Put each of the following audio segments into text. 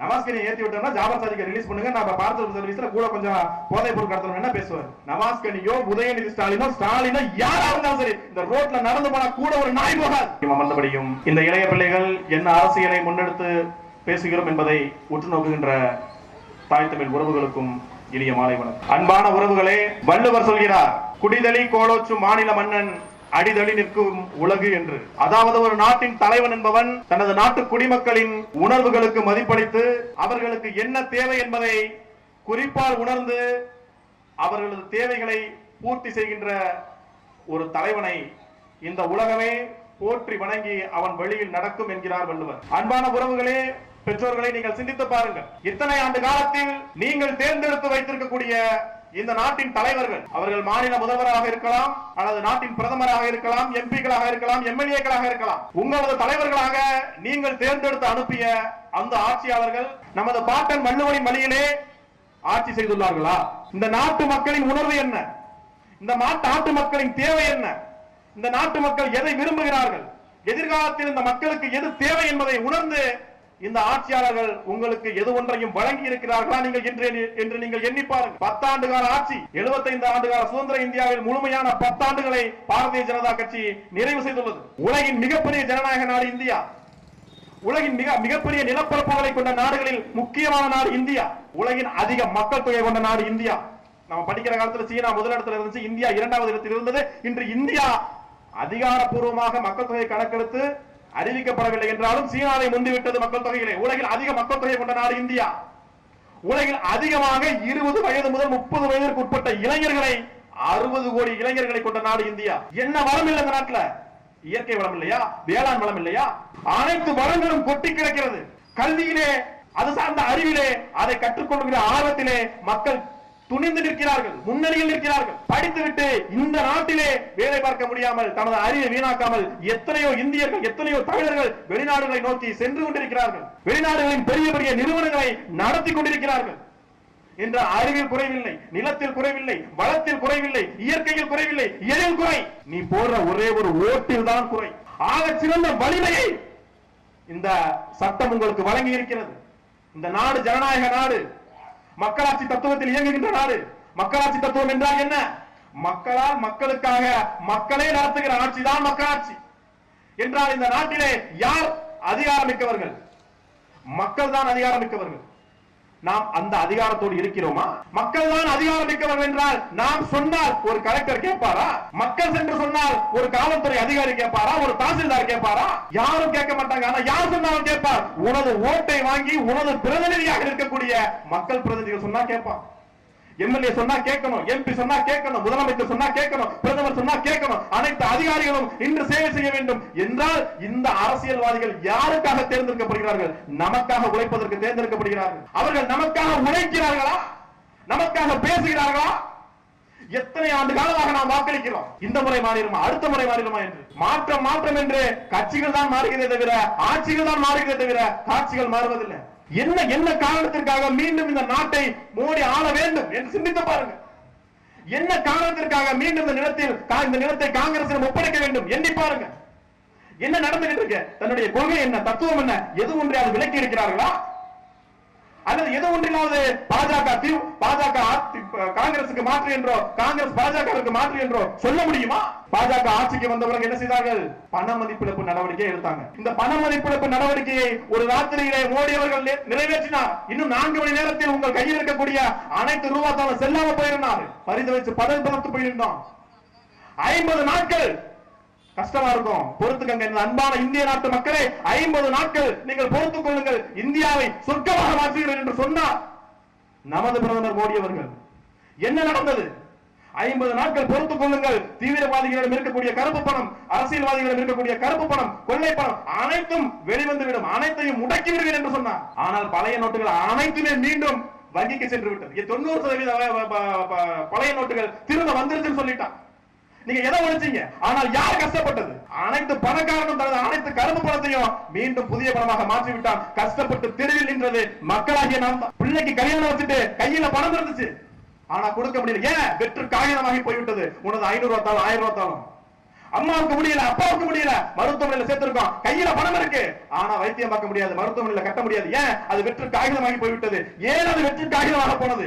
நமஸ்கரி ஏத்தி விட்டோம்னா ஜாபர் சாதிக்க ரிலீஸ் பண்ணுங்க. நம்ம பார்சல் சர்வீஸ்ல கூட கொஞ்சம் போதை பொருள் கடத்தணும் என்ன பேசுவார்? நவாஸ்கனியோ உதயநிதி ஸ்டாலினோ ஸ்டாலினோ யாரா இருந்தாலும் சரி இந்த ரோட்ல நடந்து போனா கூட ஒரு நாய் போகாது. அமர்ந்தபடியும் இந்த இளைய பிள்ளைகள் என்ன அரசியலை முன்னெடுத்து பேசுகிறோம் என்பதை உற்று நோக்குகின்ற தாய் தமிழ் உறவுகளுக்கும் இனிய மாலை வணக்கம். அன்பான உறவுகளே வள்ளுவர் சொல்கிறார் குடிதலி கோலோச்சும் மாநில மன்னன் அடிதளி நிற்கும் உலகு என்று. அதாவது ஒரு நாட்டின் தலைவன் என்பவன் தனது நாட்டு குடிமக்களின் உணர்வுகளுக்கு மதிப்பளித்து அவர்களுக்கு என்ன தேவை என்பதை குறிப்பால் உணர்ந்து அவர்களது தேவைகளை பூர்த்தி செய்கின்ற ஒரு தலைவனை இந்த உலகமே போற்றி வணங்கி அவன் வழியில் நடக்கும் என்கிறார் வள்ளுவர். அன்பான உறவுகளே பெற்றோர்களை நீங்கள் சிந்தித்து பாருங்கள். இத்தனை ஆண்டு காலத்தில் நீங்கள் தேர்ந்தெடுத்து வைத்திருக்கக்கூடிய இந்த நாட்டின் தலைவர்கள் அவர்கள் மாநில முதல்வராக இருக்கலாம் அல்லது நாட்டின் பிரதமராக இருக்கலாம் எம்பிக்களாக இருக்கலாம் எம்எல்ஏக்களாக இருக்கலாம். உங்களது தலைவர்களாக நீங்கள் தேர்ந்தெடுத்து அனுப்பிய அந்த ஆட்சியாளர்கள் நமது பாட்டன் வள்ளுவனின் வழியிலே ஆட்சி செய்துள்ளார்களா? இந்த நாட்டு மக்களின் உணர்வு என்ன? இந்த நாட்டு மக்களின் தேவை என்ன? இந்த நாட்டு மக்கள் எதை விரும்புகிறார்கள்? எதிர்காலத்தில் இந்த மக்களுக்கு எது தேவை என்பதை உணர்ந்து இந்த ஆட்சியாளர்கள் உங்களுக்கு எது ஒன்றையும் வழங்கி இருக்கிறார்களா நீங்கள் என்று என்று நீங்கள் எண்ணி பாருங்கள். பத்தாண்டு கால ஆட்சி 75 ஆண்டு கால சுதந்திர இந்தியாவில் முழுமையான பத்தாண்டுகளை பாரதிய ஜனதா கட்சி நிறைவு செய்துள்ளது. உலகின் மிகப்பெரிய ஜனநாயக நாடு இந்தியா. உலகின் மிக மிகப்பெரிய நிலப்பரப்புகளை கொண்ட நாடுகளில் முக்கியமான நாடு இந்தியா. உலகின் அதிக மக்கள் தொகை கொண்ட நாடு இந்தியா. நம்ம படிக்கிற காலத்துல சீனா முதலிடத்துல இருந்துச்சு இந்தியா இரண்டாவது இடத்தில் இருந்தது. இன்று இந்தியா அதிகாரப்பூர்வமாக மக்கள் தொகை கணக்கெடுத்து அறிவிக்கப்படவில்லை என்றாலும் சீனாவை முந்திவிட்டது மக்கள் தொகையிலே. உலகில் அதிக மக்கள் தொகை கொண்ட நாடு இந்தியா. உலகில் அதிகமாக இருபது வயது முதல் முப்பது வயதிற்கு உட்பட்ட இளைஞர்களை அறுபது கோடி இளைஞர்களை கொண்ட நாடு இந்தியா. என்ன வளம் இல்லை இந்த நாட்டுல? இயற்கை வளம் இல்லையா? வேளாண் வளம் இல்லையா? அனைத்து வளங்களும் கொட்டி கிடக்கிறது. கல்வியிலே அது சார்ந்த அறிவிலே அதை கற்றுக்கொள்கிற ஆர்வத்திலே மக்கள் துணிந்து நிற்கிறார்கள் முன்னணியில் நிற்கிறார்கள். படித்துவிட்டு இந்த நாட்டிலே வேலை பார்க்க முடியாமல் தனது அறிவை வீணாக்காமல் எத்தனையோ இந்தியர்கள் எத்தனையோ தமிழர்கள் வெளிநாடுகளை நோக்கி சென்று கொண்டிருக்கிறார்கள். வெளிநாடுகளின் பெரிய பெரிய நிறுவனங்களை நடத்தி கொண்டிருக்கிறார்கள். என்ற அறிவில் குறைவில்லை நிலத்தில் குறைவில்லை வளத்தில் குறைவில்லை இயற்கையில் குறைவில்லை எதில் குறை. நீ போடுற ஒரே ஒரு ஓட்டில் தான் குறை. ஆக சிறந்த வலிமையை இந்த சட்டம் உங்களுக்கு வழங்கி இருக்கிறது. இந்த நாடு ஜனநாயக நாடு மக்களாட்சி தத்துவத்தில் இயங்குகின்ற நாடு. மக்களாட்சி தத்துவம் என்றால் என்ன? மக்களால் மக்களுக்காக மக்களே நடத்துகிற ஆட்சி தான் மக்களாட்சி. என்றால் இந்த நாட்டிலே யார் அதிகாரமிக்கவர்கள்? மக்கள் தான் அதிகாரமிக்கவர்கள். நாம் அந்த அதிகாரத்தோடு இருக்கிறோமா? மக்கள் தான் அதிகாரம் மிக்கவர்கள் என்றால் நாம் சொன்னால் ஒரு கலெக்டர் கேட்பாரா? மக்கள் சென்று சொன்னால் ஒரு காவல்துறை அதிகாரி கேட்பாரா? ஒரு தாசில்தார் கேட்பாரா? யாரும் கேட்க மாட்டாங்க. ஆனா யார் சொன்னாலும் கேட்பார். உனது ஓட்டை வாங்கி உனது பிரதிநிதியாக இருக்கக்கூடிய மக்கள் பிரதிநிதிகள் சொன்னா கேட்பான். எம்எல்ஏ சொன்னா கேட்கணும் எம்பி சொன்னா கேட்கணும் முதலமைச்சர் சொன்னா கேட்கணும் பிரதமர் சொன்னா கேட்கணும் அனைத்து அதிகாரிகளும் இன்று சேவை செய்ய வேண்டும் என்றால் இந்த அரசியல்வாதிகள் யாருக்காக தேர்ந்தெடுக்கப்படுகிறார்கள்? நமக்காக உழைப்பதற்கு தேர்ந்தெடுக்கப்படுகிறார்கள். அவர்கள் நமக்காக உழைக்கிறார்களா? நமக்காக பேசுகிறார்களா? எத்தனை ஆண்டு காலமாக நாம் வாக்களிக்கிறோம்? இந்த முறை மாறிடுமா? அடுத்த முறை மாறிடுமா என்று? மாற்றம் மாற்றம் என்று கட்சிகள் தான் மாறுகிறதே தவிர ஆட்சிகள் தான் மாறுகிறதே தவிர காட்சிகள் மாறுவதில்லை. என்ன என்ன காரணத்திற்காக மீண்டும் இந்த நாட்டை மோடி ஆள வேண்டும் என்று சிந்தித்து பாருங்க. என்ன காரணத்திற்காக மீண்டும் இந்த நிலத்தில் இந்த நிலத்தை காங்கிரசிடம் ஒப்படைக்க வேண்டும் எண்ணி பாருங்க. என்ன நடந்துகிட்டு இருக்கு? தன்னுடைய கொள்கை என்ன தத்துவம் என்ன எது ஒன்றையாவது விலக்கி இருக்கிறார்களா அல்லது எது ஒன்றினாவது பாஜக பாஜக காங்கிரசுக்கு மாற்று என்றோ காங்கிரஸ் பாஜகவிற்கு மாற்று என்றோ சொல்ல முடியுமா? பாஜக ஆட்சிக்கு வந்தவர்கள் என்ன செய்தார்கள்? பண மதிப்பிழப்பு நடவடிக்கை எடுத்தாங்க. இந்த பண மதிப்பிழப்பு நடவடிக்கையை ஒரு ராத்திரியிலே மோடி அவர்கள் நிறைவேற்றினார். இன்னும் நான்கு மணி நேரத்தில் உங்கள் கையில் இருக்கக்கூடிய அனைத்து ரூபாத்தாலும் செல்லாம போயிருந்தார். பரிந்து வச்சு பதவி பார்த்து போயிருந்தோம். ஐம்பது நாட்கள் கஷ்டமா இருக்கும். பொறுத்துக்கங்க இந்த அன்பான இந்திய நாட்டு மக்களே ஐம்பது நாட்கள் நீங்கள் பொறுத்துக் கொள்ளுங்கள். இந்தியாவை சொர்க்கமாக மாற்றுகிறேன் என்று சொன்னார் நமது பிரதமர் மோடி அவர்கள் என்ன நடந்தது? ஐம்பது நாட்கள் பொறுத்துக் கொள்ளுங்கள். தீவிரவாதிகளிடம் இருக்கக்கூடிய கருப்பு பணம் அரசியல்வாதிகளிடம் இருக்கக்கூடிய கருப்பு பணம் கொள்ளை பணம் அனைத்தும் வெளிவந்துவிடும். அனைத்தையும் முடக்கி விடுவேன் என்று சொன்னார். ஆனால் பழைய நோட்டுகள் அனைத்துமே மீண்டும் வங்கிக்கு சென்று விட்டது. தொண்ணூறு சதவீத பழைய நோட்டுகள் திரும்ப வந்துருச்சுன்னு சொல்லிட்டான். நீங்க எதை ஒழிச்சீங்க? ஆனால் யார் கஷ்டப்பட்டது? அனைத்து பணக்காரனும் தனது அனைத்து கரும்பு பணத்தையும் மீண்டும் புதிய பணமாக மாற்றி விட்டான் கஷ்டப்பட்டு தெருவில் நின்றது மக்களாகிய நாம் பிள்ளைக்கு கல்யாணம் வச்சுட்டு கையில பணம் இருந்துச்சு. ஆனா கொடுக்க முடியல. ஏன்? வெற்று காகிதமாகி போய்விட்டது. உனது ஐநூறு ரூபாய் தாளும் ஆயிரம் ரூபாய் தாளும் அம்மாவுக்கு முடியல அப்பாவுக்கு முடியல மருத்துவமனையில சேர்த்திருக்கோம். கையில பணம் இருக்கு. ஆனா வைத்தியம் பார்க்க முடியாது மருத்துவமனையில கட்ட முடியாது. ஏன்? அது வெற்று காகிதமாகி போய்விட்டது. ஏன் அது வெற்று காகிதமாக போனது?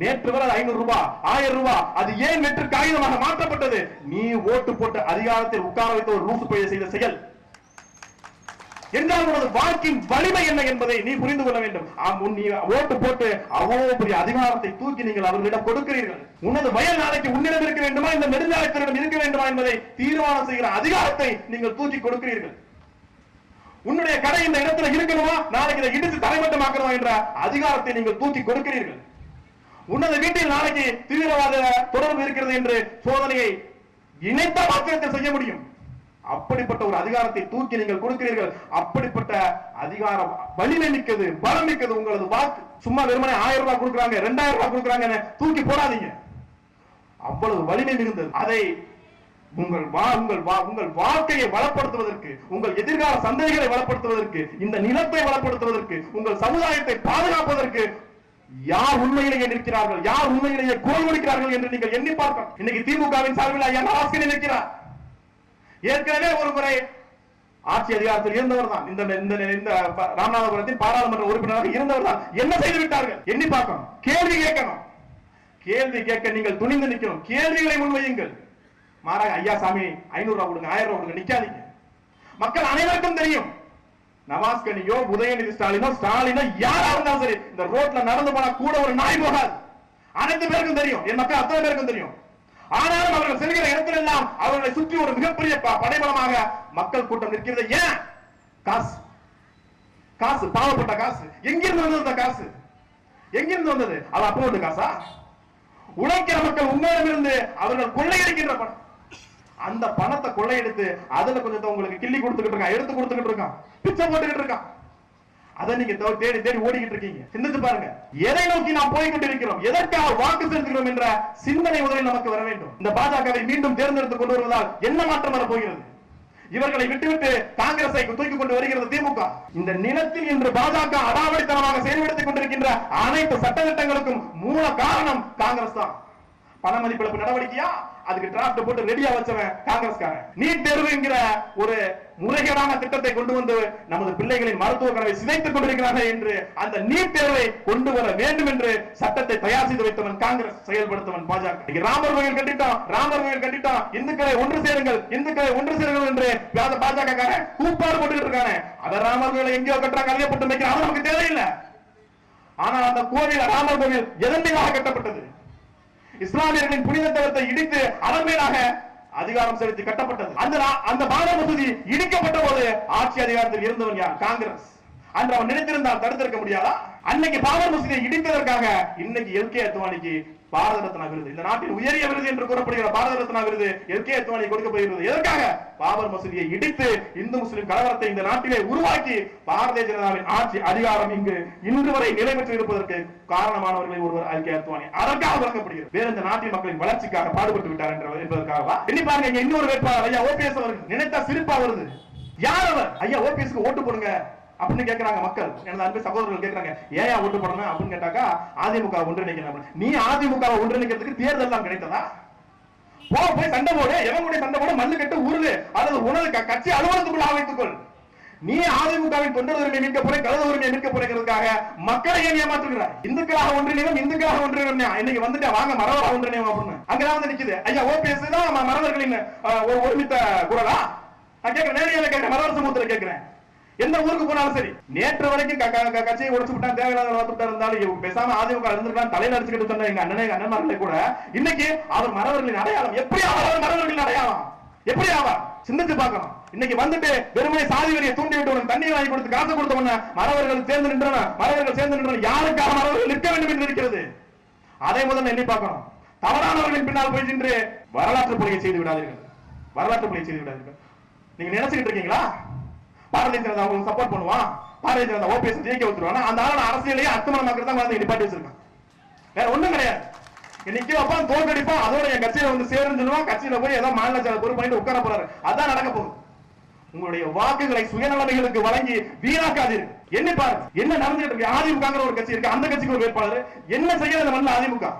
நேற்று வரை ஐநூறு ரூபாய் ஆயிரம் ரூபாய் அது ஏன் வெற்று காகிதமாக மாற்றப்பட்டது? நீ ஓட்டு போட்டு அதிகாரத்தில் உட்கார வைத்த ஒரு ரூசு பயிர் செய்த செயல். என்றால் உனது வாழ்க்கையின் வலிமை என்ன என்பதை நீ புரிந்து கொள்ள வேண்டும். நீ ஓட்டு போட்டு அவ்வளவு பெரிய அதிகாரத்தை தூக்கி நீங்கள் அவர்களிடம் கொடுக்கிறீர்கள். உனது வயல் நாளைக்கு உன்னிடம் இருக்க வேண்டுமா? இந்த நெடுஞ்சாலைத்திடம் இருக்க வேண்டுமா என்பதை தீர்மானம் செய்கிற அதிகாரத்தை நீங்கள் தூக்கி கொடுக்கிறீர்கள். உன்னுடைய கடை இந்த இடத்துல இருக்கணுமா? நாளைக்கு இதை இடித்து தலைமட்டமாக்கணுமா என்ற அதிகாரத்தை நீங்கள் தூக்கி கொடுக்கிறீர்கள். உன்னது வீட்டில் நாளைக்கு தீவிரவாத தொடர்பு இருக்கிறது என்று சோதனையை இணைத்த மாத்திரத்தில் செய்ய முடியும். அப்படிப்பட்ட ஒரு அதிகாரத்தை தூக்கி நீங்கள் கொடுக்கிறீர்கள். அப்படிப்பட்ட அதிகாரம் வலிமை மிக்கது பலம் மிக்கது. உங்களது வாக்கு சும்மா வெறுமனே ஆயிரம் ரூபாய் கொடுக்குறாங்க ரெண்டாயிரம் ரூபாய் கொடுக்குறாங்க தூக்கி போடாதீங்க. அவ்வளவு வலிமை மிகுந்தது. அதை உங்கள் வா உங்கள் வா உங்கள் வாழ்க்கையை வளப்படுத்துவதற்கு உங்கள் எதிர்கால சந்தைகளை வளப்படுத்துவதற்கு இந்த நிலத்தை வளப்படுத்துவதற்கு உங்கள் சமுதாயத்தை பாதுகாப்பதற்கு யார் உண்மையிலேயே நிற்கிறார்கள்? யார் உண்மையிலேயே குரல் கொடுக்கிறார்கள் என்று நீங்கள் எண்ணி பார்க்கணும் இன்னைக்கு திமுகவின் சார்பில் ஐயா நவாஸ்கனி நிற்கிறார். ஏற்கனவே ஒரு முறை ஆட்சி அதிகாரத்தில் இருந்தவர் தான். இந்த இந்த இந்த ராமநாதபுரத்தின் பாராளுமன்ற உறுப்பினராக இருந்தவர் தான். என்ன செய்து விட்டார்கள்? எண்ணி பார்க்கணும். கேள்வி கேட்கணும். கேள்வி கேட்க நீங்கள் துணிந்து நிற்கணும். கேள்விகளை முன்வையுங்கள். மாறாக ஐயா சாமி ஐநூறு ரூபா கொடுங்க ஆயிரம் ரூபா கொடுங்க நிக்காதீங்க மக்கள் அனைவருக்கும் தெரியும். நவாஸ்கனியோ உதயநிதி ஸ்டாலினோ ஸ்டாலினோ யாரா இருந்தாலும் சரி இந்த ரோட்ல நடந்து போனா கூட ஒரு நாய் போகாது. அனைத்து பேருக்கும் தெரியும். என் மக்கள் அத்தனை பேருக்கும் தெரியும். ஆனாலும் அவர்கள் செல்கிற இடத்துல எல்லாம் அவர்களை சுற்றி ஒரு மிகப்பெரிய ப- படைபலமாக மக்கள் கூட்டம் நிற்கிறது. ஏன்? காசு. காசு. பாவப்பட்ட காசு. எங்கிருந்து வந்தது அந்த காசு? எங்கிருந்து வந்தது? அது அப்போ காசா? உழைக்கிற மக்கள் உங்களிடமிருந்து அவர்கள் கொள்ளையடிக்கின்ற பணம். அந்த பணத்தை கொள்ளையெடுத்து அதுல கொஞ்சத்தை உங்களுக்கு கிள்ளி கொடுத்துக்கிட்டு இருக்கான் எடுத்து கொடுத்துக்கிட்டு இருக்கான் பிச்சை போட்டுக்கிட்டு இருக்கான். அதை நீங்க தேடி தேடி ஓடிக்கிட்டு இருக்கீங்க. சிந்திச்சு பாருங்க. எதை நோக்கி நாம் போய் கொண்டிருக்கிறோம் எதற்காக வாக்கு செலுத்துகிறோம் என்ற சிந்தனை முதலில் நமக்கு வர வேண்டும். இந்த பாஜகவை மீண்டும் தேர்ந்தெடுத்து கொண்டு வருவதால் என்ன மாற்றம் வரப்போகிறது? இவர்களை விட்டுவிட்டு காங்கிரஸை தூக்கி கொண்டு வருகிறது திமுக. இந்த நிலத்தில் இன்று பாஜக அடாவடித்தனமாக செயல்படுத்திக் கொண்டிருக்கின்ற அனைத்து சட்டத்திட்டங்களுக்கும் மூல காரணம் காங்கிரஸ் தான். பண மதிப்பிழப்பு நடவடிக்கையா? அதுக்கு டிராப்ட் போட்டு ரெடியா வச்சவன் காங்கிரஸ்காரன். நீட் தேர்வு என்கிற ஒரு முறைகேடான திட்டத்தை கொண்டு வந்து நமது பிள்ளைகளின் மருத்துவ கனவை சிதைத்துக் கொண்டிருக்கிறார்கள் என்று அந்த நீட் தேர்வை கொண்டு வர வேண்டும் என்று சட்டத்தை தயார் செய்து வைத்தவன் காங்கிரஸ் செயல்படுத்தவன் பாஜக. ராமர் கோயில் கட்டிட்டோம் ராமர் கோயில் கட்டிட்டோம். இந்துக்களை ஒன்று சேருங்கள் இந்துக்களை ஒன்று சேருங்கள் என்று பாஜக காரன் கூப்பாடு போட்டுக்கிட்டு இருக்காங்க அத ராமர் கோயிலை எங்கேயோ கட்டுறாங்க அதையே போட்டு வைக்கிறாங்க நமக்கு தேவையில்லை. ஆனால் அந்த கோவில் ராமர் கோவில் எதன் மீதாக கட்டப்பட்டது? இஸ்லாமியர்களின் புனித தலத்தை இடித்து அதன் மேலாக அதிகாரம் செலுத்தி கட்டப்பட்டது. அந்த அந்த பாபா மசூதி இடிக்கப்பட்ட போது ஆட்சி அதிகாரத்தில் இருந்தவன் யார்? காங்கிரஸ். அன்று அவன் நினைத்திருந்தால் தடுத்திருக்க முடியாதா? அன்னைக்கு பாபர் மசூதியை இடித்ததற்காக இன்னைக்கு எல்கே அத்வானிக்கு பாரத ரத்னா விருது. இந்த நாட்டின் உயரிய விருது என்று கூறப்படுகிற பாரத ரத்னா விருது எல்கே அத்வானி கொடுக்கப்படுகிறது. எதற்காக? பாபர் மசூதியை இடித்து இந்து முஸ்லிம் கலவரத்தை இந்த நாட்டிலே உருவாக்கி பாரதிய ஜனதாவின் ஆட்சி அதிகாரம் இங்கு இன்று வரை நிலை பெற்று இருப்பதற்கு காரணமானவர்களை ஒருவர் எல்கே அத்வானி அதற்காக வழங்கப்படுகிறது. வேறு இந்த நாட்டின் மக்களின் வளர்ச்சிக்காக பாடுபட்டு விட்டார் என்ற என்பதற்காகவா? இனி பாருங்க இன்னொரு வேட்பாளர். ஐயா ஓபிஎஸ் அவர்கள் நினைத்தா சிரிப்பா வருது. யார் அவர்? ஐயா ஓபிஎஸ்க்கு ஓட்டு போடுங்க. அப்படின்னு கேக்குறாங்க மக்கள். எனது அன்பு சகோதரர்கள் கேக்குறாங்க. ஏன் ஓட்டு போடணும் அப்படின்னு கேட்டாக்கா அதிமுக ஒன்றிணைக்கணும் நீ அதிமுக ஒன்றிணைக்கிறதுக்கு தேர்தல் எல்லாம் கிடைத்ததா? போ போய் சண்டை போடு. எவன் கூட சண்டை போட மல்லு கட்டு உருளு அல்லது உனது க- கட்சி அலுவலகத்துக்குள் ஆவைத்துக்கொள். நீ அதிமுகவின் தொண்டர் உரிமை மீட்க போறேன் கலத உரிமை மீட்க போறேங்கிறதுக்காக மக்களை ஏன் ஏமாற்றுகிறார் இந்துக்களாக ஒன்றிணைவோம் இந்துக்களாக ஒன்றிணைவோம் இன்னைக்கு வந்துட்டு வாங்க மரவரா ஒன்றிணைவோம் அப்படின்னு. அங்கதான் வந்து நிக்குது. ஐயா ஓபிஎஸ் தான் ம- ஒருமித்த குரலா? நான் கேட்கிறேன் நேரடியாக கேட்கிறேன் மரவர் சமூகத்தில் கேட்கிறேன் எந்த ஊருக்கு போனாலும் சரி. நேற்று வரைக்கும் க- க- கட்சியை உடைச்சு விட்டா தேவையில்லாத வளர்த்துட்டா இருந்தாலும் பேசாம அதிமுக இருந்திருக்கலாம் தலையில அடிச்சுக்கிட்டு சொன்ன எங்க அண்ணனே அண்ணன்மார்களை கூட இன்னைக்கு அவர் மறவர்களின் அடையாளம். எப்படி அவர் மறவர்களின் அடையாளம்? எப்படி ஆவா சிந்திச்சு பார்க்கணும். இன்னைக்கு வந்துட்டு வெறுமனை சாதி வரியை தூண்டி விட்டு உனக்கு தண்ணீர் வாங்கி கொடுத்து காசு கொடுத்த உடனே மறவர்கள் சேர்ந்து நின்றன. மறவர்கள் சேர்ந்து நின்றன. யாருக்காக மறவர்கள் நிற்க வேண்டும் என்று இருக்கிறது? அதை முதல்ல எண்ணி பார்க்கணும். தவறானவர்களின் பின்னால் போய் சென்று வரலாற்று பொழியை செய்து விடாதீர்கள். வரலாற்று பொழியை செய்து விடாதீர்கள். நீங்க நினைச்சுக்கிட்டு இருக்கீங்களா? பாரதிய ஜனதா உங்களுக்கு சப்போர்ட் பண்ணுவான் பாரதிய ஜனதா ஓபிஎஸ் ஜெயிக்க வச்சிருவானா அந்த ஆளோட அரசியலையே அர்த்தமானமாக்குறது தான் வந்து நிப்பாட்டி வச்சிருக்கான். வேற ஒண்ணும் கிடையாது. இன்னைக்கு வைப்பான் தோற்கடிப்பான் அதோட என் கட்சியில வந்து சேருன்னு சொல்லுவான் கட்சியில போய் ஏதோ மாநில செயலர் பொறுப்பு பண்ணிட்டு உட்கார போறாரு. அதான் நடக்க போகுது. உங்களுடைய வாக்குகளை சுயநலமைகளுக்கு வழங்கி வீணாக்காதீர்கள். என்ன பாரு என்ன நடந்துட்டு இருக்கு? அதிமுகங்கிற ஒரு கட்சி இருக்கு. அந்த கட்சிக்கு ஒரு வேட்பாளர். என்ன செய்யறது மண்ணில் அதிமுக?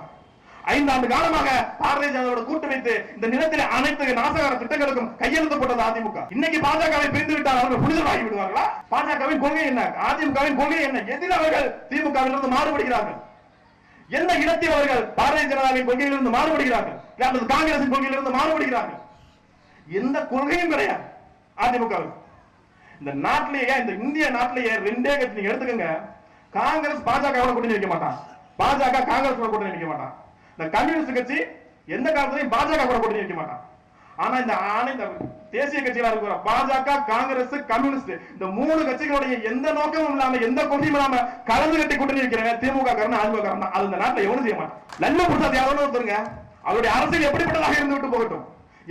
ஐந்தாண்டு காலமாக பாரதிய ஜனதாவோட கூட்டு வைத்து இந்த நிலத்திலே அனைத்து நாசகார திட்டங்களுக்கும் கையெழுத்து போட்டது அதிமுக. இன்னைக்கு பாஜகவை பிரிந்து விட்டால் அவர்கள் புனிதராகி விடுவார்களா? பாஜகவின் கொள்கை என்ன? அதிமுகவின் கொள்கை என்ன? எதில் அவர்கள் திமுகவிலிருந்து மாறுபடுகிறார்கள்? எந்த இடத்தில் அவர்கள் பாரதிய ஜனதாவின் கொள்கையிலிருந்து மாறுபடுகிறார்கள்? அல்லது காங்கிரசின் கொள்கையிலிருந்து மாறுபடுகிறார்கள்? எந்த கொள்கையும் கிடையாது அதிமுக இந்த நாட்டிலேயே இந்த இந்திய நாட்டிலேயே ரெண்டே கட்சி நீங்க எடுத்துக்கோங்க. காங்கிரஸ் பாஜக கூட்டணி வைக்க மாட்டான். பாஜக காங்கிரஸ் கூட கூட்டணி வைக்க மாட்டான். இந்த கம்யூனிஸ்ட் கட்சி எந்த காலத்திலையும் பாஜக கூட கூட்டணி வைக்க மாட்டான். ஆனா இந்த ஆணை இந்த தேசிய கட்சிகளா இருக்கிற பாஜக காங்கிரஸ் கம்யூனிஸ்ட் இந்த மூணு கட்சிகளுடைய எந்த நோக்கமும் இல்லாம எந்த கொள்கையும் இல்லாம கலந்து கட்டி கூட்டணி வைக்கிறாங்க திமுக காரன் அதிமுக காரன் அது இந்த நாட்டுல எவனும் செய்ய மாட்டான். லல்லு பிரசாத் யாதவ் ஒருத்தருங்க. அவருடைய அரசியல் எப்படிப்பட்டதாக இருந்து விட்டு போகட்டும்.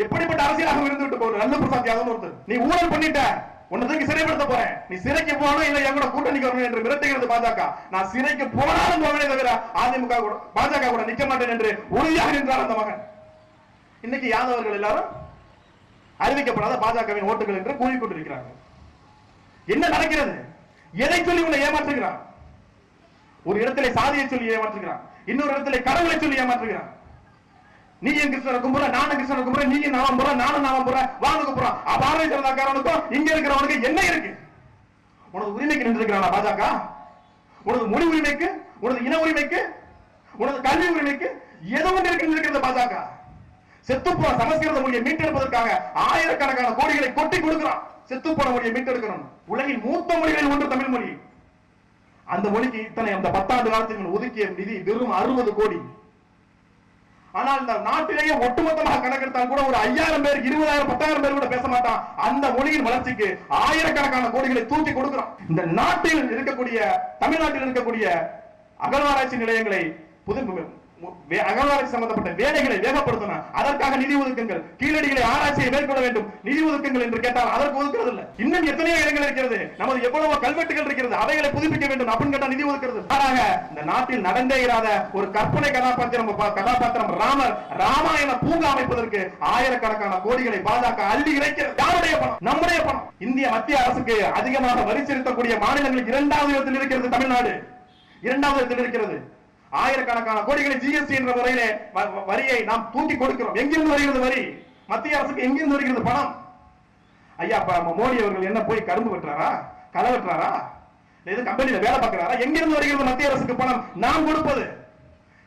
எப்படிப்பட்ட அரசியலாக இருந்து விட்டு போகட்டும். லல்லு பிரசாத் யாதவ் ஒருத்தர். நீ ஊழல் பண்ணிட்ட. உன்னை தூக்கி சிறைப்படுத்த போறேன். நீ சிறைக்கு போகணும் இல்ல என் கூட கூட்டணிக்கு வரணும் என்று மிரட்டுகிறது பாஜக. நான் சிறைக்கு போனாலும் போவேனே தவிர அதிமுக கூட பாஜக கூட நிக்க மாட்டேன் என்று உறுதியாக நின்றார் அந்த மகன். இன்னைக்கு யாதவர்கள் எல்லாரும் அறிவிக்கப்படாத பாஜகவின் ஓட்டுகள் என்று கூறிக்கொண்டிருக்கிறார்கள். என்ன நடக்கிறது? எதை சொல்லி உன்னை ஏமாற்றுகிறான்? ஒரு இடத்திலே சாதியை சொல்லி ஏமாற்றுகிறான். இன்னொரு இடத்திலே கடவுளை சொல்லி ஏமாற்றுகிறான். நீ என் கிருஷ்ணனை கும்புற நானும் கிருஷ்ணனை கும்புற நீ நாமம் போற நானும் நாமம் போற வாங்க கும்புற பாரதிய ஜனதாக்காரனுக்கும் இங்க இருக்கிறவனுக்கு என்ன இருக்கு? உனது உரிமைக்கு நின்றிருக்கிறானா பாஜக? உனது மொழி உரிமைக்கு உனது இன உரிமைக்கு உனது கல்வி உரிமைக்கு எது ஒன்று இருக்கிறது பாஜக. செத்துப்போன சமஸ்கிருத மொழியை மீட்டெடுப்பதற்காக ஆயிரக்கணக்கான கோடிகளை கொட்டி கொடுக்கிறான். செத்துப்போன மொழியை மீட்டெடுக்கணும். உலகின் மூத்த மொழிகளில் ஒன்று தமிழ் மொழி. அந்த மொழிக்கு இத்தனை அந்த பத்தாண்டு காலத்தில் ஒதுக்கிய நிதி வெறும் அறுபது கோடி. ஆனால் இந்த நாட்டிலேயே ஒட்டுமொத்தமாக கணக்கெடுத்தால் கூட ஒரு ஐயாயிரம் பேர் இருபதாயிரம் பத்தாயிரம் பேர் கூட பேச மாட்டான். அந்த மொழியின் வளர்ச்சிக்கு ஆயிரக்கணக்கான கோடிகளை தூக்கி கொடுக்கிறோம் இந்த நாட்டில் இருக்கக்கூடிய தமிழ்நாட்டில் இருக்கக்கூடிய அகழ்வாராய்ச்சி நிலையங்களை புது அகழ்வாராய்ச்சி சம்பந்தப்பட்ட வேலைகளை வேகப்படுத்தணும். அதற்காக நிதி ஒதுக்குங்கள். கீழடிகளை ஆராய்ச்சியை மேற்கொள்ள வேண்டும். நிதி ஒதுக்குங்கள் என்று கேட்டால் அதற்கு ஒதுக்கிறது இல்ல இன்னும் எத்தனையோ இடங்கள் இருக்கிறது. நமது எவ்வளவு கல்வெட்டுகள் இருக்கிறது. அவைகளை புதுப்பிக்க வேண்டும். அப்படின்னு கேட்டால் நிதி ஒதுக்கிறது. மாறாக இந்த நாட்டில் நடந்தே இராத ஒரு கற்பனை கதாபாத்திரம் கதாபாத்திரம் ராமர் ராமாயண பூங்கா அமைப்பதற்கு ஆயிரக்கணக்கான கோடிகளை பாஜக அள்ளி இறைக்கிறது. யாருடைய பணம்? நம்முடைய பணம். இந்திய மத்திய அரசுக்கு அதிகமாக வரி செலுத்தக்கூடிய மாநிலங்களில் இரண்டாவது இடத்தில் இருக்கிறது தமிழ்நாடு. இரண்டாவது இடத்தில் இருக்கிறது. ஆயிரக்கணக்கான கோடிகளை ஜிஎஸ்டி என்ற முறையிலே வ- வ- வரியை நாம் தூக்கி கொடுக்கிறோம். எங்கிருந்து வருகிறது வரி? மத்திய அரசுக்கு எங்கிருந்து வருகிறது பணம்? ஐயா அப்ப மோடி அவர்கள் என்ன போய் கரும்பு வெட்டுறாரா? களை வெட்டுறாரா? இது கம்பெனியில வேலை பார்க்கிறாரா? எங்கிருந்து வருகிறது மத்திய அரசுக்கு பணம்? நாம் கொடுப்பது.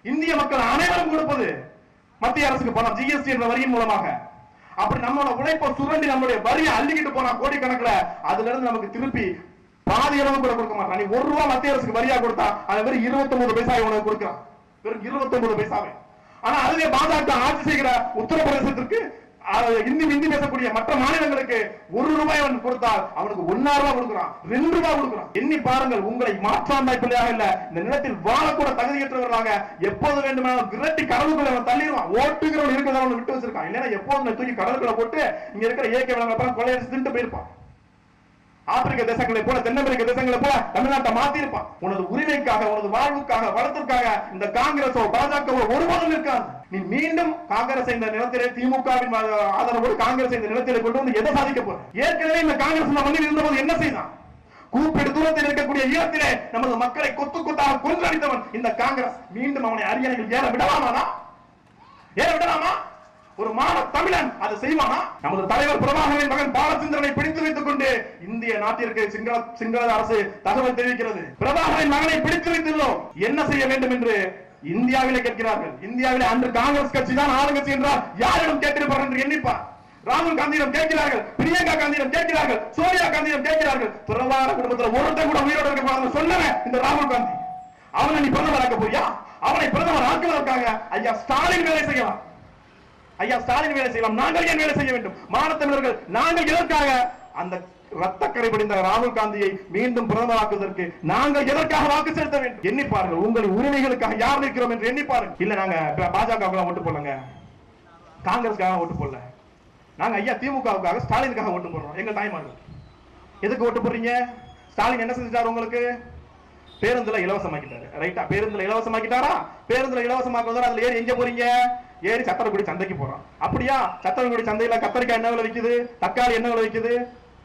இந்திய மக்கள் அனைவரும் கொடுப்பது மத்திய அரசுக்கு பணம் ஜிஎஸ்டி என்ற வரியின் மூலமாக. அப்படி நம்மளோட உழைப்பை சுரண்டி நம்மளுடைய வரியை அள்ளிக்கிட்டு போனா கோடிக்கணக்குல அதுல இருந்து நமக்கு திருப்பி பாதி அளவு கூட கொடுக்க மாட்டான். நீ ஒரு ரூபா மத்திய அரசுக்கு வரியா கொடுத்தா அது வெறும் இருபத்தி ஒன்பது பைசா உனக்கு கொடுக்கிறான் வெறும் இருபத்தி ஒன்பது பைசாவே. ஆனா அதுவே பாஜக ஆட்சி செய்கிற உத்தரப்பிரதேசத்திற்கு இந்தி இந்தி பேசக்கூடிய மற்ற மாநிலங்களுக்கு ஒரு ரூபாய் அவன் கொடுத்தால் அவனுக்கு ஒன்னா ரூபாய் கொடுக்குறான் ரெண்டு ரூபாய் கொடுக்குறான் எண்ணி பாருங்கள் உங்களை மாற்றாந்தாய் பிள்ளையாக இல்ல. இந்த நிலத்தில் வாழக்கூட தகுதியற்றவர்களாக எப்போது வேண்டுமானாலும் விரட்டி கடலுக்குள்ள அவன் தள்ளிடுவான். ஓட்டுகிறவன் இருக்கிறத விட்டு வச்சிருக்கான். இல்லைன்னா எப்போதும் தூக்கி கடலுக்குள்ள போட்டு இங்க இருக்கிற இயற்கை வளங்களை கொள்ளையடிச்சு தின்ட்டு போயிருப்பான். ஆப்பிரிக்க தேசங்களை போல தென்னமெரிக்க தேசங்களை போல தமிழ்நாட்டை மாத்திருப்பான் உனது உரிமைக்காக உனது வாழ்வுக்காக வளத்திற்காக இந்த காங்கிரஸோ பாஜகவோ ஒருபோதும் இருக்காது நீ மீண்டும் காங்கிரஸ் இந்த நிலத்திலே திமுகவின் ஆதரவோடு காங்கிரஸ் இந்த நிலத்திலே கொண்டு வந்து எதை சாதிக்க போற? ஏற்கனவே இந்த காங்கிரஸ் இந்த மண்ணில் இருந்தபோது என்ன செய்தான்? கூப்பிடு தூரத்தில் இருக்கக்கூடிய ஈழத்திலே நமது மக்களை கொத்து கொத்தாக கொன்றடித்தவன் இந்த காங்கிரஸ். மீண்டும் அவனை அரியணையில் ஏற விடலாமானா ஏற விடலாமா? ஒரு மான தமிழன் அதை செய்வானா? நமது தலைவர் பிரபாகரின் மகன் பாலச்சந்திரனை பிடித்து வைத்துக் கொண்டு இந்திய நாட்டிற்கு சிங்கள சிங்கள அரசு தகவல் தெரிவிக்கிறது. பிரபாகரின் மகனை பிடித்து வைத்துள்ளோம். என்ன செய்ய வேண்டும் என்று இந்தியாவிலே கேட்கிறார்கள். இந்தியாவிலே அன்று காங்கிரஸ் கட்சி தான் ஆளுங்கட்சி என்றால் யாரிடம் கேட்டிருப்பார் என்று எண்ணிப்பார். ராகுல் காந்தியிடம் கேட்கிறார்கள் பிரியங்கா காந்தியிடம் கேட்கிறார்கள் சோனியா காந்தியிடம் கேட்கிறார்கள். துறவார குடும்பத்தில் ஒருத்தர் கூட உயிரோடு இருக்கக்கூடாது சொன்னவன் இந்த ராகுல் காந்தி. அவனை நீ பிரதமர் ஆக்க போறியா? அவனை பிரதமர் ஆக்குவதற்காக ஐயா ஸ்டாலின் வேலை செய்யலாம். ஐயா ஸ்டாலின் வேலை செய்யலாம். நாங்கள் ஏன் வேலை செய்ய வேண்டும்? மானத்தமிழர்கள் நாங்கள் எதற்காக அந்த ரத்தக்கரை படிந்த ராகுல் காந்தியை மீண்டும் பிரதமராக்குவதற்கு நாங்கள் எதற்காக வாக்கு செலுத்த வேண்டும்? எண்ணி பாருங்கள் உங்கள் உரிமைகளுக்காக யார் நிற்கிறோம் என்று எண்ணி பாருங்கள் இல்ல நாங்க பாஜக ஓட்டு போடலங்க. காங்கிரஸ்க்காக ஓட்டு போடல. நாங்க ஐயா திமுகவுக்காக ஸ்டாலினுக்காக ஓட்டு போடுறோம். எங்க தாய்மார்கள் எதுக்கு ஓட்டு போடுறீங்க? ஸ்டாலின் என்ன செஞ்சாரு உங்களுக்கு? பேருந்துல இலவசமாக்கிட்டாரு. ரைட்டா பேருந்துல இலவசமாக்கிட்டாரா? பேருந்துல இலவசமாக்குவதால் அதுல ஏறி எங்க போறீங்க? ஏறி சத்திரக்குடி சந்தைக்கு போறான். அப்படியா? சத்திரக்குடி சந்தையில கத்தரிக்காய் என்ன விலை விக்குது தக்காளி என்ன விலை விக்குது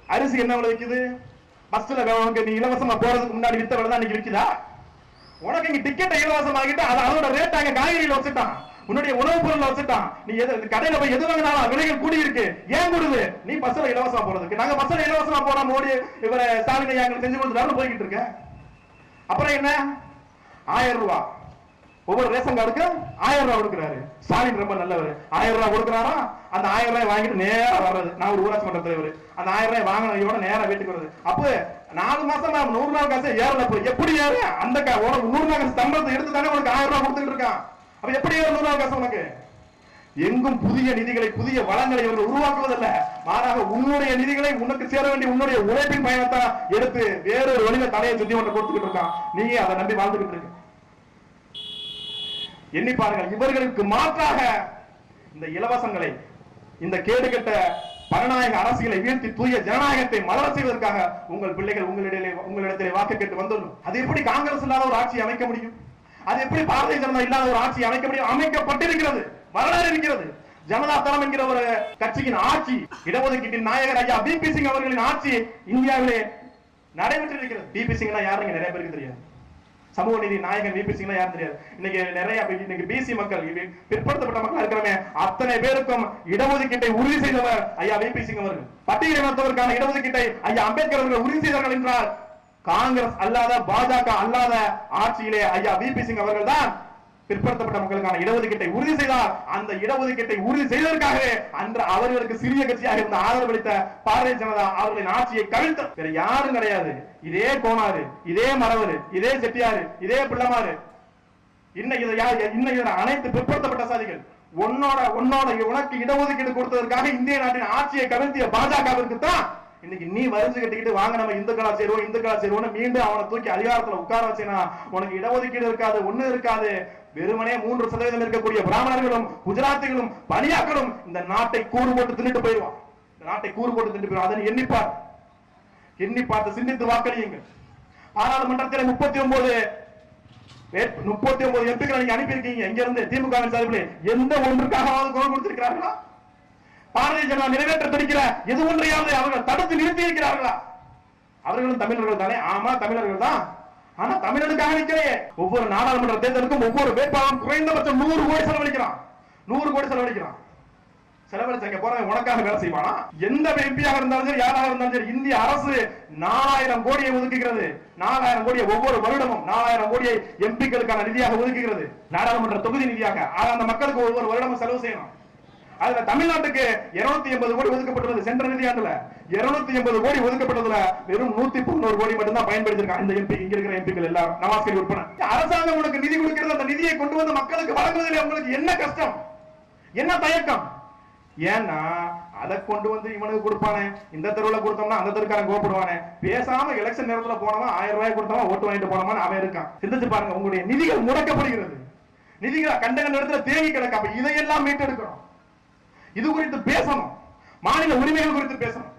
அரிசி என்ன விலை விக்குது பஸ்ல நீ இலவசமா போறதுக்கு முன்னாடி வித்த விலை தான் இன்னைக்கு விக்குதா உனக்கு இங்க டிக்கெட்டை இலவசமாக்கிட்டு அது அதோட ரேட் அங்க காய்கறியில வச்சுட்டான். உன்னுடைய உணவுப் பொருள் வச்சுட்டான். நீ எது கடையில போய் எது வாங்கினாலும் விலைகள் கூடி இருக்கு. ஏன் கூடுது? நீ பஸ்ல இலவசமா போறதுக்கு. நாங்க பஸ்ல இலவசமா போறோம் மோடி இவர ஸ்டாலினை எங்களுக்கு செஞ்சு கொடுத்துட்டாலும் போய்கிட்டு இருக்க. அப்புறம் என்ன? ஆயிரம் ரூபாய். ஒவ்வொரு ரேஷன் கார்டுக்கு ஆயிரம் ரூபாய் கொடுக்குறாரு. ஸ்டாலின் ரொம்ப நல்லவர். ஆயிரம் ரூபாய் கொடுக்குறாரா? அந்த ஆயிரம் ரூபாய் வாங்கிட்டு நேரா வர்றது. நான் ஒரு ஊராட்சி மன்ற தலைவர். அந்த ஆயிரம் ரூபாய் வாங்கினதையோட நேரா வீட்டுக்கு வருது அப்போ நாலு மாசம் நூறு நாள் காசு ஏறல போய். எப்படி ஏறு? அந்த உனக்கு நூறு நாள் காசு சம்பளத்தை எடுத்து தானே உனக்கு ஆயிரம் ரூபாய் கொடுத்துட்டு இருக்கான். அப்ப எப்படி ஏறு நூறு நாள் காசு உனக்கு? எங்கும் புதிய நிதிகளை புதிய வளங்களை இவர்கள் உருவாக்குவதல்ல. மாறாக உன்னுடைய நிதிகளை உனக்கு சேர வேண்டிய உன்னுடைய உழைப்பின் பயணத்தை எடுத்து வேறொரு வழியில தலையை சுத்தி ஒன்று கொடுத்துக்கிட்டு இருக்கான். நீயே அதை நம்பி வாழ்ந்துகிட்டு இருக்கு. எண்ணி பாருங்கள் இவர்களுக்கு மாற்றாக இந்த இலவசங்களை இந்த கேடுகட்ட பரநாயக அரசியலை வீழ்த்தி தூய ஜனநாயகத்தை மலர செய்வதற்காக உங்கள் பிள்ளைகள் உங்களிடையே உங்களிடத்திலே வாக்கு கேட்டு வந்துள்ளோம். அது எப்படி காங்கிரஸ் இல்லாத ஒரு ஆட்சி அமைக்க முடியும்? அது எப்படி பாரதிய ஜனதா இல்லாத ஒரு ஆட்சி அமைக்க முடியும்? அமைக்கப்பட்டிருக்கிறது வரலாறு இருக்கிறது. ஜனதா தளம் என்கிற ஒரு கட்சியின் ஆட்சி இடஒதுக்கீட்டின் நாயகர் ஐயா பிபி சிங் அவர்களின் ஆட்சி இந்தியாவிலே நடைபெற்றிருக்கிறது. பிபி சிங்னா யாருங்க நிறைய பேருக்கு தெரியாது. சமூக நீதி நாயகன் விபி சிங்லாம் யாரும் தெரியாது? இன்னைக்கு நிறைய இன்னைக்கு பிசி மக்கள் இது பிற்படுத்தப்பட்ட மக்கள் இருக்கிறவங்க அத்தனை பேருக்கும் இடஒதுக்கீட்டை உறுதி செய்தவர் ஐயா விபி சிங் அவர்கள். பட்டியலினத்தவருக்கான இடஒதுக்கீட்டை ஐயா அம்பேத்கர் அவர்கள் உறுதி செய்தார்கள் என்றால் காங்கிரஸ் அல்லாத பாஜக அல்லாத ஆட்சியிலே ஐயா விபி சிங் அவர்கள் தான் பிற்படுத்தப்பட்ட மக்களுக்கான இடஒதுக்கீட்டை உறுதி செய்தார். அந்த இடஒதுக்கீட்டை உறுதி செய்ததற்காகவே அன்று அவர்களுக்கு சிறிய கட்சியாக இருந்த ஆதரவளித்த பாரதிய ஜனதா அவர்களின் ஆட்சியை கவிழ்த்த வேற யாரும் கிடையாது. இதே கோனாறு இதே மரவரு இதே செட்டியாறு இதே பிள்ளமாறு. இன்னைக்கு இன்னைக்கு அனைத்து பிற்படுத்தப்பட்ட சாதிகள். உன்னோட உன்னோட உனக்கு இடஒதுக்கீடு கொடுத்ததற்காக இந்திய நாட்டின் ஆட்சியை கவிழ்த்திய பாஜகவிற்கு தான் இன்னைக்கு நீ வரிசை கட்டிக்கிட்டு வாங்க நம்ம இந்துக்களா சேருவோம் இந்துக்களா சேருவோம்னு மீண்டும் அவனை தூக்கி அதிகாரத்துல உட்கார வச்சேனா? உனக்கு இடஒதுக்கீடு இருக்காது ஒண்ணு இருக்காது. வெறுமனே மூன்று சதவீதம் இருக்கக்கூடிய பிராமணர்களும் குஜராத்திகளும் பணியாக்களும் இந்த நாட்டை கூறு போட்டு தின்னுட்டு போயிடுவான் இந்த நாட்டை கூறு போட்டு தின்னுட்டு போயிடுவான் அதனை எண்ணிப்பார் எண்ணி பார்த்து சிந்தித்து வாக்களியுங்கள். பாராளுமன்றத்தில் முப்பத்தி ஒன்பது முப்பத்தி ஒன்பது எம்பிக்களை நீங்க அனுப்பியிருக்கீங்க. எங்க இருந்து திமுக சார்பில் எந்த ஒன்றுக்காகவாவது குரல் கொடுத்திருக்கிறார்களா? பாரதிய ஜனதா நிறைவேற்ற துடிக்கிற எது ஒன்றையாவது அவர்கள் தடுத்து நிறுத்தி இருக்கிறார்களா அவர்களும் தமிழர்கள் தானே. ஆமா தமிழர்கள் தான். ஆனா தமிழனுக்காக நிக்கலையே ஒவ்வொரு நாடாளுமன்ற தேர்தலுக்கும் ஒவ்வொரு வேட்பாளரும் குறைந்தபட்சம் நூறு கோடி செலவழிக்கிறான். நூறு கோடி செலவழிக்கிறான். செலவழிச்சங்க போறவன் உனக்காக வேலை செய்வானா? எந்த எம்பியாக இருந்தாலும் சரி யாராக இருந்தாலும் சரி இந்திய அரசு நாலாயிரம் கோடியை ஒதுக்குகிறது. நாலாயிரம் கோடியை ஒவ்வொரு வருடமும் நாலாயிரம் கோடியை எம்பிக்களுக்கான நிதியாக ஒதுக்குகிறது. நாடாளுமன்ற தொகுதி நிதியாக. ஆக அந்த மக்களுக்கு ஒவ்வொரு வருடமும் செலவு செய்யணும். அதுல தமிழ்நாட்டுக்கு 280 எண்பது கோடி ஒதுக்கப்பட்டுள்ளது சென்ற நிதியாண்டுல. 280 எண்பது கோடி ஒதுக்கப்பட்டதுல வெறும் நூத்தி பதினோரு கோடி மட்டும் தான் பயன்படுத்திருக்காங்க. இந்த எம்பி இங்க இருக்கிற எம்பிக்கள் எல்லாரும் நவாஸ்கரி உட்பட. அரசாங்கம் உனக்கு நிதி கொடுக்கிறது அந்த நிதியை கொண்டு வந்து மக்களுக்கு வழங்குவதில் உங்களுக்கு என்ன கஷ்டம்? என்ன தயக்கம்? ஏன்னா அதை கொண்டு வந்து இவனுக்கு கொடுப்பானே. இந்த தெருவில் கொடுத்தோம்னா அந்த தெருக்காரன் கோப்படுவானே பேசாம எலெக்ஷன் நேரத்துல போனவன் ஆயிரம் ரூபாய் கொடுத்தவன் ஓட்டு வாங்கிட்டு போனவன் அவன் இருக்கான். சிந்திச்சு பாருங்க உங்களுடைய நிதிகள் முடக்கப்படுகிறது. நிதிகள் கண்ட கண்ட இடத்துல தேங்கி கிடக்க. அப்ப இதையெல்லாம் மீட்டெடுக்கணும் இது குறித்து பேசணும். மாநில உரிமைகள் குறித்து பேசணும்.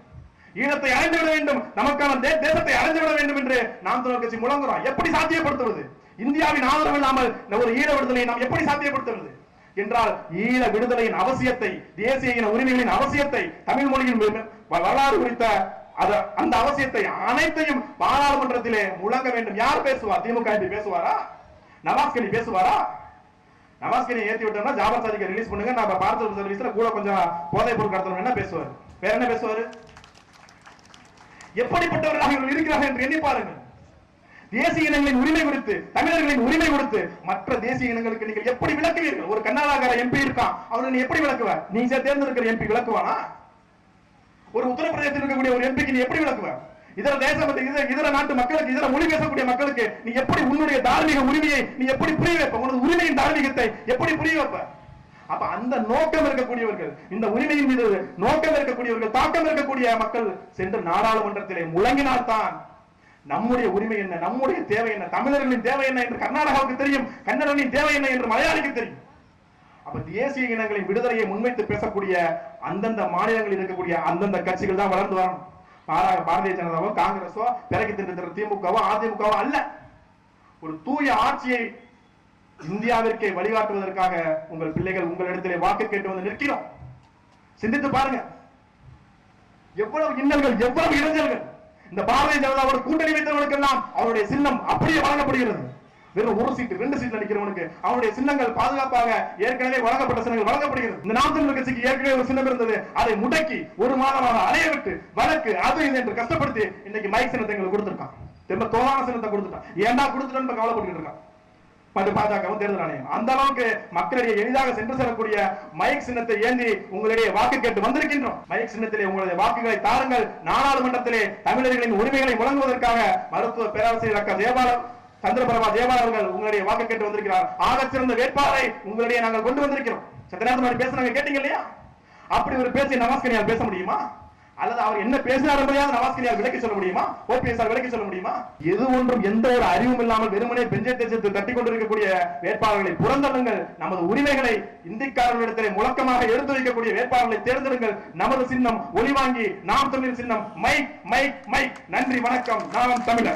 ஈழத்தை அடைந்து விட வேண்டும். நமக்கான தேசத்தை அடைந்து விட வேண்டும் என்று நாம் தமிழர் கட்சி முழங்குறோம். எப்படி சாத்தியப்படுத்துவது? இந்தியாவின் ஆதரவு இல்லாமல் ஒரு ஈழ விடுதலையை நாம் எப்படி சாத்தியப்படுத்துவது? என்றால் ஈழ விடுதலையின் அவசியத்தை தேசிய இன உரிமைகளின் அவசியத்தை தமிழ் மொழியின் வரலாறு குறித்த அத- அந்த அவசியத்தை அனைத்தையும் பாராளுமன்றத்திலே முழங்க வேண்டும். யார் பேசுவார்? திமுக MP பேசுவாரா? நவாஸ்கனி பேசுவாரா? நவாஸ்கனி ஏத்தி விட்டோம்னா ஜாபர் சாதிக்க ரிலீஸ் பண்ணுங்க. நம்ம பார்சல் சர்வீஸ்ல கூட கொஞ்சம் போதை பொருள் கடத்தணும் என்ன பேசுவார்? வேற என்ன பேசுவாரு? எப்படிப்பட்டவர்களாக இவர்கள் இருக்கிறார்கள் என்று எண்ணி பாருங்கள். தேசிய இனங்களின் உரிமை கொடுத்து தமிழர்களின் உரிமை கொடுத்து மற்ற தேசிய இனங்களுக்கு நீங்கள் எப்படி விளக்குவீர்கள்? ஒரு கர்நாடகார எம்பி இருக்கான். அவனை நீ எப்படி விளக்குவ நீங்க தேர்ந்தெடுக்கிற எம்பி விளக்குவானா? ஒரு உத்தரப்பிரதேசத்தில் இருக்கக்கூடிய ஒரு எம்பிக்கு நீ எப்படி விளக்குவ இதர தேசம் இதர இதர நாட்டு மக்களுக்கு இதர மொழி பேசக்கூடிய மக்களுக்கு நீ எப்படி உன்னுடைய தார்மீக உரிமையை நீ எப்படி புரிய வைப்ப? உனது உரிமையின் தார்மீகத்தை எப்படி புரிய வைப்ப? அப்ப அந்த நோக்கம் இருக்கக்கூடியவர்கள் இந்த உரிமையின் மீது நோக்கம் இருக்கக்கூடியவர்கள் தாக்கம் இருக்கக்கூடிய மக்கள் சென்று நாடாளுமன்றத்திலே முழங்கினால்தான் நம்முடைய உரிமை என்ன? நம்முடைய தேவை என்ன? தமிழர்களின் தேவை என்ன என்று கர்நாடகாவுக்கு தெரியும் கன்னடனின் தேவை என்ன என்று மலையாளிக்கு தெரியும். அப்ப தேசிய இனங்களின் விடுதலையை முன்வைத்து பேசக்கூடிய அந்தந்த மாநிலங்களில் இருக்கக்கூடிய அந்தந்த கட்சிகள் தான் வளர்ந்து வரணும். பாரதிய ஜனதாவோ காங்கிரஸோ பிறகு திரு திமுகவோ அதிமுகவோ அல்ல. ஒரு தூய ஆட்சியை இந்தியாவிற்கே வழிகாட்டுவதற்காக உங்கள் பிள்ளைகள் உங்களிடத்திலே வாக்கு கேட்டு வந்து நிற்கிறோம். சிந்தித்து பாருங்க. எவ்வளவு இன்னல்கள் எவ்வளவு இளைஞர்கள் இந்த பாரதிய ஜனதாவோட கூட்டணி வைத்தவர்களுக்கெல்லாம் அவருடைய சின்னம் அப்படியே வழங்கப்படுகிறது. வெறும் ஒரு சீட்டு ரெண்டு சீட்ல நிக்கிறவனுக்கு அவனுடைய சின்னங்கள் பாதுகாப்பாக ஏற்கனவே வழங்கப்பட்ட சின்னங்கள் வழங்கப்படுகிறது. இந்த நாம் தமிழர் கட்சிக்கு ஏற்கனவே ஒரு சின்னம் இருந்தது. அதை முடக்கி ஒரு மாதமாக அலைய விட்டு வழக்கு அது இது என்று கஷ்டப்படுத்தி இன்னைக்கு மைக் சின்னத்தை எங்களுக்கு திரும்ப தோலான சின்னத்தை கொடுத்துட்டான். ஏன்டா கொடுத்துட்டோன்னு கவலைப்பட்டு இருக்கான். பட்டு பாஜகவும் தேர்தல் ஆணையம். அந்த அளவுக்கு மக்களிடையே எளிதாக சென்று செல்லக்கூடிய மைக் சின்னத்தை ஏந்தி உங்களுடைய வாக்கு கேட்டு வந்திருக்கின்றோம். மைக் சின்னத்திலே உங்களுடைய வாக்குகளை தாருங்கள். நாடாளுமன்றத்திலே தமிழர்களின் உரிமைகளை முழங்குவதற்காக மருத்துவ பேராசிரியர் அக்கா தேவாலயம் சந்திரபிரபா தேவாலயம் அவர்கள் உங்களுடைய வாக்கு கேட்டு வந்திருக்கிறார். ஆக சிறந்த வேட்பாளரை உங்களுடைய நாங்கள் கொண்டு வந்திருக்கிறோம். சத்த மாதிரி பேசுனாங்க கேட்டீங்க இல்லையா? அப்படி ஒரு பேசி நமஸ்கரியால் பேச முடியுமா? அல்லது அவர் என்ன பேசினார் என்பதையாவது நவாஸ்கனியால் விளக்கி சொல்ல முடியுமா? ஓபிஎஸ் விளக்கி சொல்ல முடியுமா? எது ஒன்றும் எந்த ஒரு அறிவும் இல்லாமல் வெறுமனே பெஞ்சை தேசத்தில் தட்டி கொண்டிருக்கக்கூடிய வேட்பாளர்களை புறந்தள்ளுங்கள். நமது உரிமைகளை இந்திக்காரர்களிடத்திலே முழக்கமாக எடுத்து வைக்கக்கூடிய வேட்பாளர்களை தேர்ந்தெடுங்கள். நமது சின்னம் ஒளி வாங்கி நாம் தமிழ் சின்னம். Mic mic mic. நன்றி வணக்கம். நாம் தமிழர்.